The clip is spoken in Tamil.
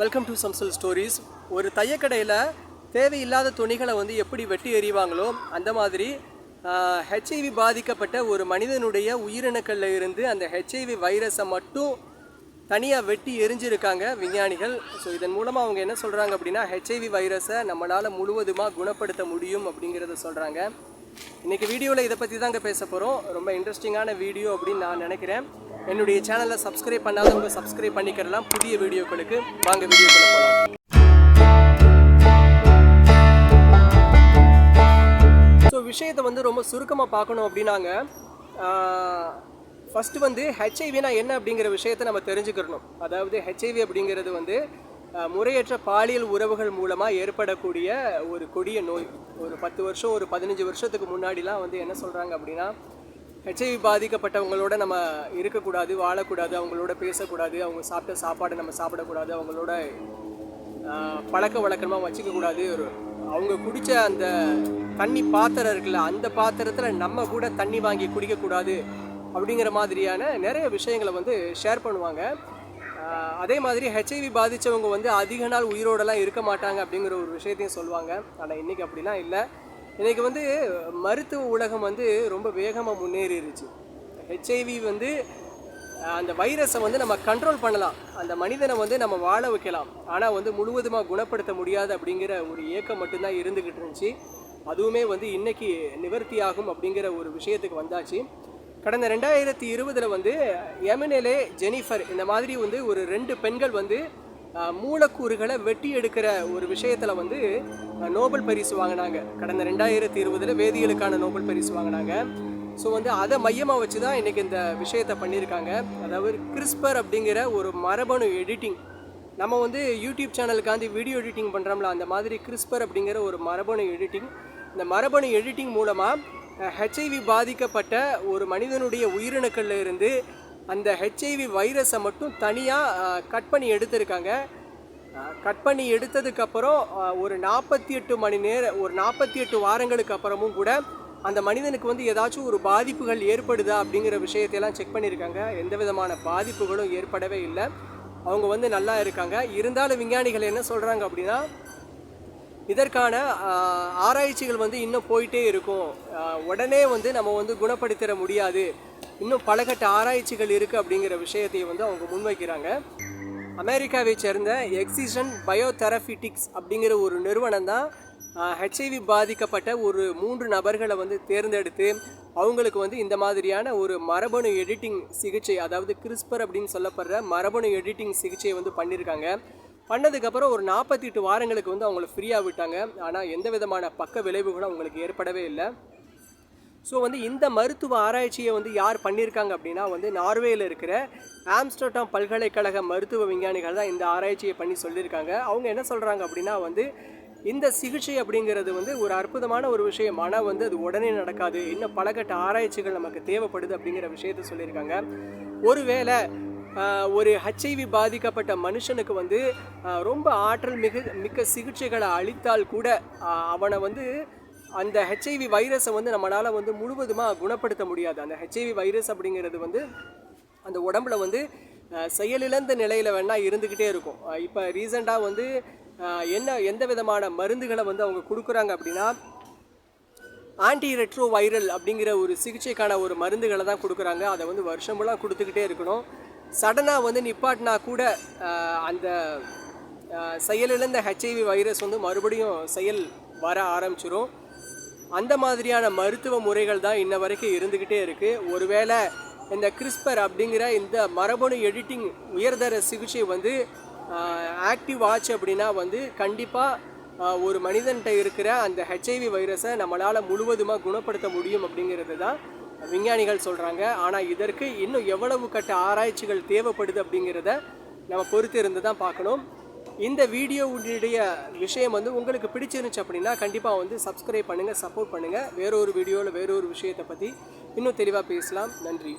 வெல்கம் டு சம்சல் ஸ்டோரிஸ் ஒரு தையக்கடையில் தேவையில்லாத துணிகளை வந்து எப்படி வெட்டி எறிவாங்களோ அந்த மாதிரி ஹெச்ஐவி பாதிக்கப்பட்ட ஒரு மனிதனுடைய உயிரணுக்களில் இருந்து அந்த ஹெச்ஐவி வைரஸை மட்டும் தனியாக வெட்டி எரிஞ்சிருக்காங்க விஞ்ஞானிகள். ஸோ இதன் மூலமாக அவங்க என்ன சொல்கிறாங்க அப்படின்னா ஹெச்ஐவி வைரஸை நம்மளால் முழுவதுமாக குணப்படுத்த முடியும் அப்படிங்கிறத சொல்கிறாங்க இன்றைக்கி வீடியோவில் இதை பற்றி தாங்க பேச போகிறோம் ரொம்ப இன்ட்ரெஸ்டிங்கான வீடியோ அப்படின்னு நான் நினைக்கிறேன். என்னுடைய சேனலை சப்ஸ்கிரைப் பண்ணாதவங்க சப்ஸ்கிரைப் பண்ணிக்கிறலாம். புதிய வீடியோக்களுக்கு வாங்க வீடியோக்களை போகலாம் ஸோ விஷயத்தை வந்து ரொம்ப சுருக்கமாக பார்க்கணும் அப்படின்னாங்க. ஃபஸ்ட்டு வந்து ஹெச்ஐவினா என்ன அப்படிங்கிற விஷயத்தை நம்ம தெரிஞ்சுக்கிறணும். அதாவது ஹெச்ஐவி அப்படிங்கிறது வந்து முறையற்ற பாலியல் உறவுகள் மூலமாக ஏற்படக்கூடிய ஒரு கொடிய நோய். ஒரு பத்து வருஷம் ஒரு பதினஞ்சு வருஷத்துக்கு முன்னாடிலாம் வந்து என்ன சொல்கிறாங்க அப்படின்னா ஹெச்ஐவி பாதிக்கப்பட்டவங்களோட நம்ம இருக்கக்கூடாது வாழக்கூடாது அவங்களோட பேசக்கூடாது அவங்க சாப்பிட்ட சாப்பாடு நம்ம சாப்பிடக்கூடாது அவங்களோட பழக்க வழக்கமாக வச்சுக்க கூடாது ஒரு அவங்க குடித்த அந்த தண்ணி பாத்திரம் இருக்குல்ல அந்த பாத்திரத்தில் நம்ம கூட தண்ணி வாங்கி குடிக்கக்கூடாது அப்படிங்கிற மாதிரியான நிறைய விஷயங்களை வந்து ஷேர் பண்ணுவாங்க. அதே மாதிரி ஹெச்ஐவி பாதித்தவங்க வந்து அதிக நாள் உயிரோடலாம் இருக்க மாட்டாங்க அப்படிங்கிற ஒரு விஷயத்தையும் சொல்லுவாங்க. ஆனால் இன்றைக்கி அப்படிலாம் இல்லை. இன்றைக்கி வந்து மருத்துவ உலகம் வந்து ரொம்ப வேகமாக முன்னேறிடுச்சு ஹெச்ஐவி வந்து அந்த வைரஸை வந்து நம்ம கண்ட்ரோல் பண்ணலாம். அந்த மனிதனை வந்து நம்ம வாழ வைக்கலாம். ஆனால் வந்து முழுவதுமாக குணப்படுத்த முடியாது அப்படிங்கிற ஒரு ஏக்கம் மட்டும்தான் இருந்துக்கிட்டு இருந்துச்சு. அதுவுமே வந்து இன்றைக்கி நிவர்த்தி ஆகும் அப்படிங்கிற ஒரு விஷயத்துக்கு வந்தாச்சு. கடந்த ரெண்டாயிரத்தி இருபதில் வந்து எமினேலே ஜெனிஃபர் இந்த மாதிரி வந்து ஒரு ரெண்டு பெண்கள் வந்து மூலக்கூறுகளை வெட்டி எடுக்கிற ஒரு விஷயத்தில் வந்து நோபல் பரிசு வாங்கினாங்க. கடந்த ரெண்டாயிரத்தி இருபதில் வேதியியலுக்கான நோபல் பரிசு வாங்கினாங்க. ஸோ வந்து அதை மையமாக வச்சு தான் இன்றைக்கி இந்த விஷயத்தை பண்ணியிருக்காங்க. அதாவது கிறிஸ்பர் அப்படிங்கிற ஒரு மரபணு எடிட்டிங் நம்ம வந்து யூடியூப் சேனலுக்காண்டி வீடியோ எடிட்டிங் பண்ணுறோம்ல அந்த மாதிரி கிறிஸ்பர் அப்படிங்கிற ஒரு மரபணு எடிட்டிங் இந்த மரபணு எடிட்டிங் மூலமாக ஹெச்ஐவி பாதிக்கப்பட்ட ஒரு மனிதனுடைய உயிரணுக்கள்ல இருந்து அந்த ஹெச்ஐவி வைரஸை மட்டும் தனியாக கட் பண்ணி எடுத்திருக்காங்க. கட் பண்ணி எடுத்ததுக்கப்புறம் ஒரு நாற்பத்தி எட்டு மணி நேரம் ஒரு நாற்பத்தி எட்டு வாரங்களுக்கு அப்புறமும் கூட அந்த மனிதனுக்கு வந்து ஏதாச்சும் ஒரு பாதிப்புகள் ஏற்படுதா அப்படிங்கிற விஷயத்தையெல்லாம் செக் பண்ணியிருக்காங்க எந்த விதமான பாதிப்புகளும் ஏற்படவே இல்லை. அவங்க வந்து நல்லா இருக்காங்க. இருந்தாலும் விஞ்ஞானிகள் என்ன சொல்கிறாங்க அப்படின்னா இதற்கான ஆராய்ச்சிகள் வந்து இன்னும் போயிட்டே இருக்கும். உடனே வந்து நம்ம வந்து குணப்படுத்திட முடியாது. இன்னும் பலகட்ட ஆராய்ச்சிகள் இருக்குது அப்படிங்கிற விஷயத்தையும் வந்து அவங்க முன்வைக்கிறாங்க. அமெரிக்காவை சேர்ந்த எக்ஸிஷன் பயோதெரபிட்டிக்ஸ் அப்படிங்கிற ஒரு நிறுவனம் தான் ஹெச்ஐவி பாதிக்கப்பட்ட ஒரு மூன்று நபர்களை வந்து தேர்ந்தெடுத்து அவங்களுக்கு வந்து இந்த மாதிரியான ஒரு மரபணு எடிட்டிங் சிகிச்சை அதாவது கிறிஸ்பர் அப்படின்னு சொல்லப்படுற மரபணு எடிட்டிங் சிகிச்சையை வந்து பண்ணியிருக்காங்க. பண்ணதுக்கப்புறம் ஒரு நாற்பத்தி எட்டு வாரங்களுக்கு வந்து அவங்கள ஃப்ரீயாக விட்டாங்க. ஆனால் எந்த விதமான பக்க விளைவுகளும் அவங்களுக்கு ஏற்படவே இல்லை. ஸோ வந்து இந்த மருத்துவ ஆராய்ச்சியை வந்து யார் பண்ணியிருக்காங்க அப்படின்னா வந்து நார்வேயில் இருக்கிற ஆம்ஸ்டர்டாம் பல்கலைக்கழக மருத்துவ விஞ்ஞானிகள் தான் இந்த ஆராய்ச்சியை பண்ணி சொல்லியிருக்காங்க. அவங்க என்ன சொல்கிறாங்க அப்படின்னா வந்து இந்த சிகிச்சை அப்படிங்கிறது வந்து ஒரு அற்புதமான ஒரு விஷயம். ஆனால் வந்து அது உடனே நடக்காது. இன்னும் பலகட்ட ஆராய்ச்சிகள் நமக்கு தேவைப்படுது அப்படிங்கிற விஷயத்த சொல்லியிருக்காங்க. ஒருவேளை ஒரு ஹெச்ஐவி பாதிக்கப்பட்ட மனுஷனுக்கு வந்து ரொம்ப ஆற்றல் மிகு மிக்க சிகிச்சைகளை அளித்தால் கூட அவனை வந்து அந்த ஹெச்ஐவி வைரஸை வந்து நம்மளால் வந்து முழுவதுமாக குணப்படுத்த முடியாது. அந்த ஹெச்ஐவி வைரஸ் அப்படிங்கிறது வந்து அந்த உடம்புல வந்து செயலிழந்த நிலையில் வேணால் இருந்துக்கிட்டே இருக்கும். இப்போ ரீசெண்டாக வந்து என்ன எந்த விதமான மருந்துகளை வந்து அவங்க கொடுக்குறாங்க அப்படின்னா ஆன்டி ரெட்ரோ வைரல் அப்படிங்கிற ஒரு சிகிச்சைக்கான ஒரு மருந்துகளை தான் கொடுக்குறாங்க. அதை வந்து வருஷமெல்லாம் கொடுத்துக்கிட்டே இருக்கணும். சடனாக வந்து நிப்பாட்டினா கூட அந்த செயலிழந்த ஹெச்ஐவி வைரஸ் வந்து மறுபடியும் செயல் வர ஆரம்பிச்சிடும் அந்த மாதிரியான மருத்துவ முறைகள் தான் இன்ன வரைக்கும் இருந்துக்கிட்டே இருக்குது ஒருவேளை இந்த கிறிஸ்பர் அப்படிங்கிற இந்த மரபணு எடிட்டிங் உயர்தர சிகிச்சை வந்து ஆக்டிவ் ஆச்சு அப்படின்னா வந்து கண்டிப்பாக ஒரு மனிதன்கிட்ட இருக்கிற அந்த ஹெச்ஐவி வைரஸை நம்மளால் முழுவதுமாக குணப்படுத்த முடியும் அப்படிங்கிறது தான் விஞ்ஞானிகள் சொல்கிறாங்க ஆனால் இதற்கு இன்னும் எவ்வளவு கட்ட ஆராய்ச்சிகள் தேவைப்படுது அப்படிங்கிறத நம்ம பொறுத்து இருந்து தான் பார்க்கணும். இந்த வீடியோவுடைய விஷயம் வந்து உங்களுக்கு பிடிச்சிருந்துச்சு அப்படின்னா கண்டிப்பாக வந்து சப்ஸ்கிரைப் பண்ணுங்கள் சப்போர்ட் பண்ணுங்கள் வேறொரு வீடியோவில் வேறொரு விஷயத்தை பற்றி இன்னும் தெளிவாக பேசலாம். நன்றி.